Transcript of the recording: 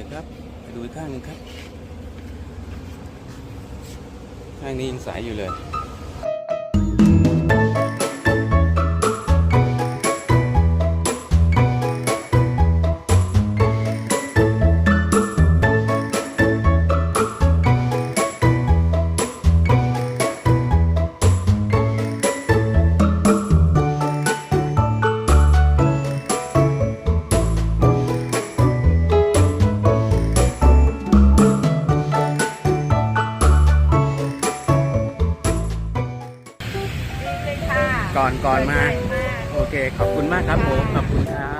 ดี๋ยวครับ ไปดูอีกข้างนึงครับ ข้างนี้ยังใสอยู่เลย ก่อนก่อนมา โอเค ขอบคุณมากครับผม ขอบคุณครับ